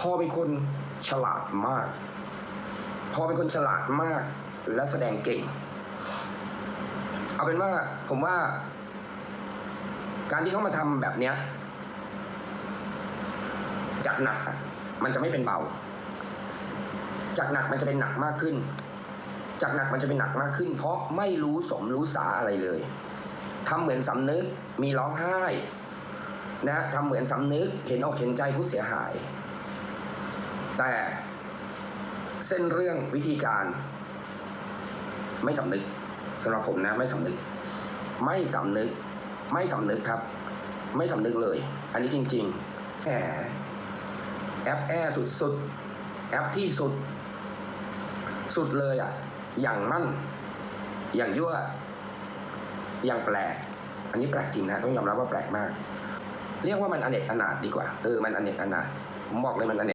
พอเป็นคนฉลาดมาก พอเป็นคนฉลาดมากและแสดงเก่ง เอาเป็นว่าผมว่า การที่เขามาทำแบบเนี้ยจากหนักมันจะไม่เป็นเบา จากหนักมันจะเป็นหนักมากขึ้น จากหนักมันจะเป็นหนักมากขึ้น เพราะไม่รู้สมรู้สาอะไรเลยทำเหมือนสำนึกมีร้องไห้นะทำเหมือนสำนึกเห็นอกเห็นใจผู้เสียหาย แต่เส้นเรื่องวิธีการ ไม่สำนึกสำหรับผมนะไม่สำนึก ไม่สำนึก ไม่สำนึกครับ ไม่สำนึกเลย อันนี้จริง ๆแหมแอปแอร์สุดๆ แอปที่สุด สุดเลยอะ อย่างมั่น อย่างยั่ว อย่างแปลก อันนี้แปลกจริงนะต้องยอมรับว่าแปลกมาก เรียกว่ามันอเนกอนาถดีกว่า เออ มันอเนกอนาถผมบอกเลยมันอเนก